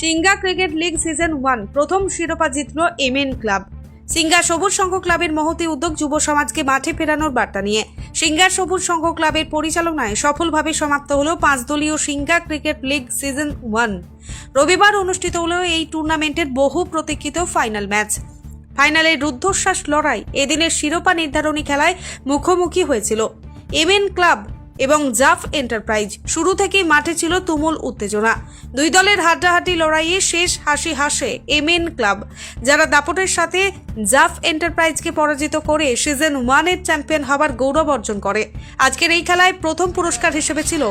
Singa cricket league season one প্রথম শিরোপা জিতল এমএন ক্লাব। সিঙ্গা সবুজ সংঘ ক্লাবের মহতি উদ্যোগ যুব সমাজকে মাঠে ফেরানোর বার্তা নিয়ে। সিঙ্গার সবুজ সংঘ ক্লাবের পরিচালনায় সফলভাবে সমাপ্ত হলো পাঁচ দলীয় Singa cricket league season one. রবিবার অনুষ্ঠিত হলো এই টুর্নামেন্টের বহু প্রতীক্ষিত ফাইনাল ম্যাচ। ফাইনালে রুদ্ধশ্বাস লড়াই এদিনের শিরোপা নির্ধারণী খেলায় মুখোমুখি হয়েছিল। এমএন ক্লাব এবং জাফ এন্টারপ্রাইজ। শুরু থেকেই মাঠে ছিল তুমুল উত্তেজনা। দুই দলের হাড্ডাহাড্ডি লড়াইয়ে শেষ হাসি হাসে এমএন ক্লাব, যারা দাপটের সাথে জাফ এন্টারপ্রাইজকে পরাজিত করে সিজন ওয়ানের চ্যাম্পিয়ন হবার গৌরব অর্জন করে। আজকের এই খেলায় প্রথম পুরস্কার হিসেবে ছিল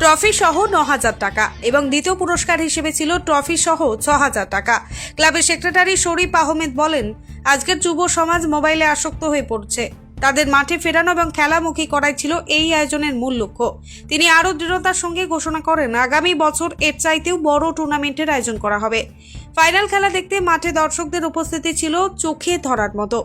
ট্রফি সহ ন হাজার টাকা এবং দ্বিতীয় পুরস্কার হিসেবে ছিল ট্রফি সহ ছ হাজার টাকা। ক্লাবের সেক্রেটারি শরীফ আহমেদ বলেন, আজকের যুব সমাজ মোবাইলে আসক্ত হয়ে পড়ছে। তাদের মাঠে ফেরানো এবং খেলামুখী করাই ছিল এই আয়োজনের মূল লক্ষ্য। তিনি আরও দৃঢ়তার সঙ্গে ঘোষণা করেন, আগামী বছর এর চাইতেও বড় টুর্নামেন্টের আয়োজন করা হবে। ফাইনাল খেলা দেখতে মাঠে দর্শকদের উপস্থিতি ছিল চোখে ধরার মতো।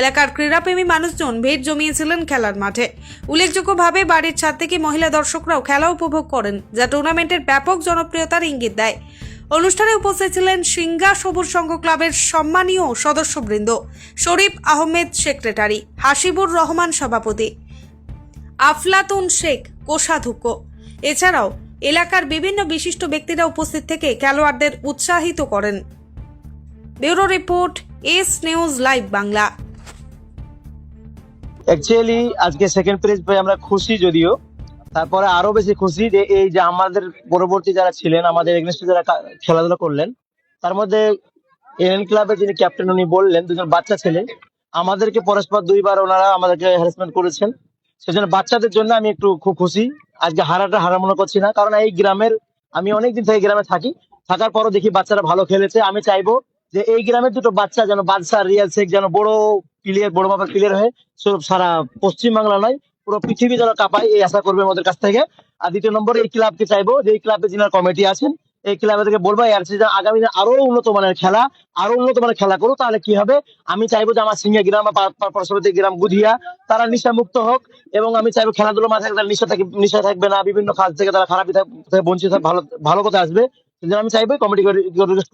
এলাকার ক্রীড়াপ্রেমী মানুষজন ভিড় জমিয়েছিলেন খেলার মাঠে। উল্লেখযোগ্যভাবে বাড়ির ছাদ থেকে মহিলা দর্শকরাও খেলা উপভোগ করেন, যা টুর্নামেন্টের ব্যাপক জনপ্রিয়তার ইঙ্গিত দেয়। অনুষ্ঠানে উপস্থিত ছিলেন সিঙ্গা সবুজ সংঘ ক্লাবের সম্মানীয় সদস্যবৃন্দ, শরীফ আহমেদ সেক্রেটারি, হাসিবুর রহমান সভাপতি, আফলাতুন শেখ কোষাধ্যক্ষ। এছাড়াও এলাকার বিভিন্ন বিশিষ্ট ব্যক্তিরা উপস্থিত থেকে খেলোয়াড়দের উৎসাহিত করেন। Bureau report, S news live Bangla. Actually আজকে সেকেন্ড প্রাইজ পেয়ে আমরা খুশি যদিও। তারপরে আরও বেশি খুশি যে এই যে আমাদের পরবর্তী যারা ছিলেন, আমাদের যারা খেলাধুলা করলেন, তার মধ্যে এনএন ক্লাবের যিনি ক্যাপ্টেন, উনি বললেন, দুজন বাচ্চা ছেলে, আমাদেরকে পরস্পর দুইবার ওনারা আমাদেরকে হ্যারাসমেন্ট করেছেন। সেজন্য বাচ্চাদের জন্য আমি একটু খুব খুশি। আজকে হারাটা হারা মনে করছি না, কারণ এই গ্রামের, আমি অনেকদিন থেকে গ্রামে থাকি, থাকার পরও দেখি বাচ্চারা ভালো খেলেছে। আমি চাইব যে এই গ্রামের দুটো বাচ্চা যেন বাদশাহ, রিয়াল শেখ যেন বড় প্লেয়ার বড় মাপের প্লেয়ার হয়ে সারা পশ্চিম বাংলা নয় পুরো পৃথিবী যেন কাঁপায়, এই আশা করবে আমাদের কাছ থেকে। আর দ্বিতীয় নম্বর, এই ক্লাবকে চাইব যে এই ক্লাবে যিনার কমিটি আছেন, এই ক্লাবে থেকে বলব আগামী দিনে আরও উন্নত মানের খেলা, আরও উন্নত মানের খেলা করো তাহলে কি হবে? আমি চাইব যে আমার সিঙ্গা গ্রাম বা পার্শ্ববর্তী গ্রাম গুধিয়া তারা নিশা মুক্ত হোক, এবং আমি চাইব খেলাধুলো মাঝে তারা নিশা থাকে নিশা থাকবে না, বিভিন্ন কাজ থেকে তারা খারাপ বঞ্চিত ভালো ভালো কথা আসবে। আমি চাইব কমিটি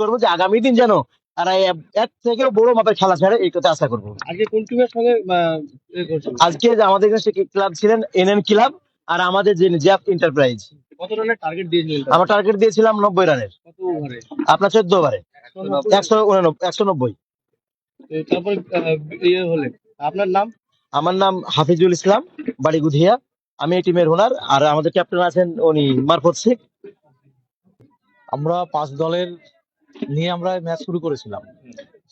করব যে আগামী দিন যেন তারা এ- এর থেকেও বড় মাপের খেলা ছাড়ে এই কথা আশা করব। আজকে কোন টিমের সঙ্গে আহ, এ করছেন? আজকে যে আমাদের এখানে ক্লাব ছিলেন? এনএন ক্লাব আর আমাদের যে জ্যাপ এন্টারপ্রাইজ কত রানের টার্গেট দিয়েছিলেন আমরা টার্গেট দিয়েছিলাম নব্বই রানের। কত ওভারে আপনার চোদ্দ ওভারে একশো উননব্বই একশো নব্বই। তারপরে ইয়ে হলে আপনার নাম? আমার নাম হাফিজুল ইসলাম বাড়ি গুধিয়া। আমি এই টিমের ওনার আর আমাদের ক্যাপ্টেন আছেন উনি মারফত শেখ। আমরা পাঁচ দলের নিয়ে আমরা ম্যাচ শুরু করেছিলাম।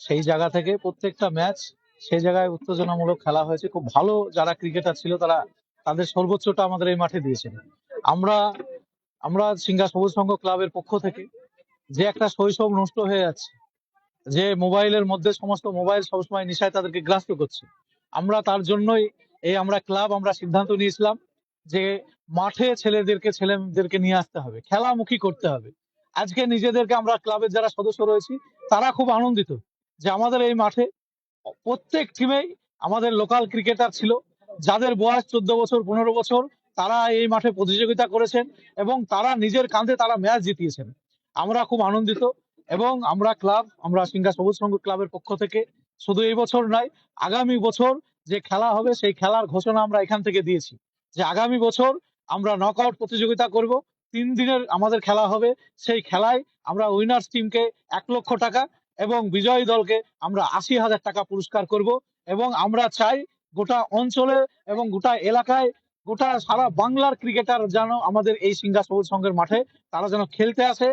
সেই জায়গা থেকে প্রত্যেকটা ম্যাচ সেই জায়গায় উত্তেজনামূলক খেলা হয়েছে। খুব ভালো যারা ক্রিকেটার ছিল তারা তাদের সর্বোচ্চটা আমাদের এই মাঠে দিয়েছেন। আমরা আমরা সিঙ্গা সবুজ সংঘ ক্লাবের পক্ষ থেকে যে একটা শৈশব নষ্ট হয়ে যাচ্ছে, যে মোবাইলের মধ্যে সমস্ত মোবাইল সবসময় নিশায় তাদেরকে গ্রাস্ত করছে, আমরা তার জন্যই এই আমরা ক্লাব আমরা সিদ্ধান্ত নিয়েছিলাম যে মাঠে ছেলেদেরকে ছেলেদেরকে নিয়ে আসতে হবে, খেলামুখী করতে হবে। আজকে নিজেদেরকে আমরা ক্লাবের যারা সদস্য রয়েছি, তারা খুব আনন্দিত যে আমাদের এই মাঠে প্রত্যেক টিমেই আমাদের লোকাল ক্রিকেটার ছিল, যাদের বয়স চোদ্দ বছর, পনেরো বছর, তারা এই মাঠে প্রতিযোগিতা করেছেন এবং তারা নিজের কাঁধে তারা ম্যাচ জিতিয়েছেন। আমরা খুব আনন্দিত এবং আমরা ক্লাব আমরা সিঙ্গা সবুজ সংঘ ক্লাবের পক্ষ থেকে শুধু এই বছর নয়, আগামী বছর যে খেলা হবে, সেই খেলার ঘোষণা আমরা এখান থেকে দিয়েছি যে আগামী বছর আমরা নকআউট প্রতিযোগিতা করব। তিন দিনের আমাদের খেলা হবে। সেই খেলায় আমরা উইনার্স টিমকে এক লক্ষ টাকা এবং বিজয়ী দলকে আমরা আশি হাজার টাকা পুরস্কার করব এবং আমরা চাই গোটা অঞ্চলে এবং গোটা এলাকায় গোটা সারা বাংলার ক্রিকেটার যেন আমাদের এই সিঙ্গা সবুজ সংঘের মাঠে তারা যেন খেলতে আসে,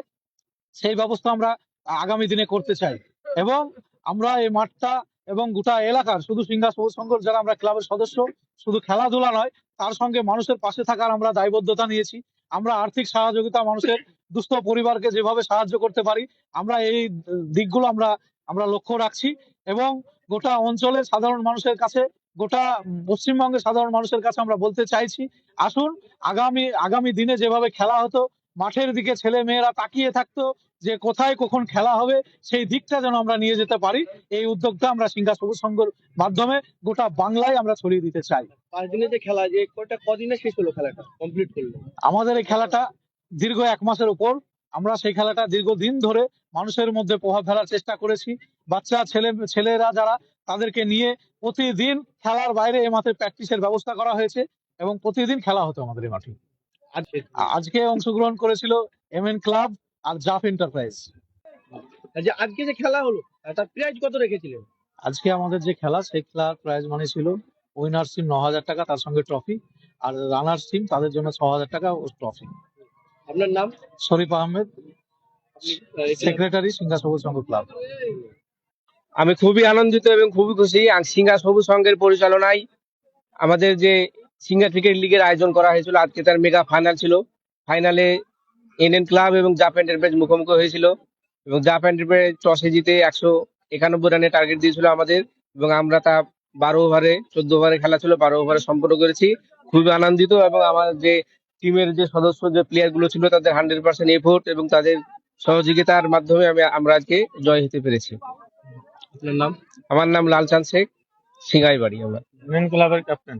সেই ব্যবস্থা আমরা আগামী দিনে করতে চাই। এবং আমরা এই মাঠটা এবং গোটা এলাকার শুধু সিঙ্গা সবুজ সংঘর যারা আমরা ক্লাবের সদস্য, শুধু খেলাধুলা নয়, তার সঙ্গে মানুষের পাশে থাকার আমরা দায়বদ্ধতা নিয়েছি। আমরা আর্থিক সহযোগিতা মানুষের দুস্থ পরিবারকে যেভাবে সাহায্য করতে পারি, আমরা এই দিকগুলো আমরা আমরা লক্ষ্য রাখছি এবং গোটা অঞ্চলে সাধারণ মানুষের কাছে, গোটা পশ্চিমবঙ্গে পশ্চিমবঙ্গের সাধারণ মানুষের কাছে আমরা বলতে চাইছি, আসুন আগামী আগামী দিনে যেভাবে খেলা হতো, মাঠের দিকে ছেলে মেয়েরা তাকিয়ে থাকতো যে কোথায় কখন খেলা হবে সেই দিকটা যেন আমরা নিয়ে যেতে পারি। এই উদ্যোগটা আমরা সিঙ্গা সবুজ সংঘর মাধ্যমে গোটা বাংলায় আমরা ছড়িয়ে দিতে চাই। পাঁচ দিনের যে খেলা যে কয়টা কদিনে শেষ হলো খেলাটা কমপ্লিট করল? আমাদের এই খেলাটা দীর্ঘ এক মাসের উপর। আমরা সেই খেলাটা দীর্ঘদিন ধরে মানুষের মধ্যে প্রভাব ফেলার চেষ্টা করেছি। বাচ্চা ছেলে ছেলেরা যারা তাদেরকে নিয়ে প্রতিদিন খেলার বাইরে এই মাঠে প্র্যাকটিসের ব্যবস্থা করা হয়েছে এবং প্রতিদিন খেলা হতো আমাদের এই মাঠে। আজকে? আজকে অংশগ্রহণ করেছিল এম এন ক্লাব। আর জাফ এন্টারপ্রাইজ যে আজকে যে খেলা হলো তার প্রাইজ কত রেখেছিলেন? আজকে আমাদের যে খেলা সেই খেলার প্রাইজ মানি ছিল উইনার্স টিম ন হাজার টাকা তার সঙ্গে ট্রফি আর রানার্স টিম তাদের জন্য ছ হাজার টাকা ও ট্রফি আপনার নাম? শরীফ আহমেদ সেক্রেটারি সিঙ্গা সবুজ সংঘ ক্লাব আমি খুবই আনন্দিত এবং খুবই খুশি আং সিঙ্গা সবুজ সংঘের পরিচালনায় আমাদের যে সিঙ্গা ক্রিকেট লিগের আয়োজন করা হয়েছিল আজকে তার মেগা ফাইনাল ছিল। ফাইনালে এনএন ক্লাব এবং জাপ এন্টারপ্রাইজ মুখোমুখি হয়েছিল এবং জাপ এন্টারপ্রাইজ টসে জিতে একশো একানব্বই রানের টার্গেট দিয়েছিল আমাদের এবং আমরা তা বারো ওভারে চোদ্দ ওভারে খেলা ছিল বারো ওভারে সম্পন্ন করেছি। খুবই আনন্দিত এবং আমার যে টিমের যে সদস্য যে প্লেয়ারগুলো ছিল তাদের হান্ড্রেড পার্সেন্ট এফোর্ট এবং তাদের সহযোগিতার মাধ্যমে আমি আমরা আজকে জয় হতে পেরেছি। আপনার নাম? আমার নাম লালচাঁদ শেখ সিঙ্গাই বাড়ি আমার ক্লাবের ক্যাপ্টেন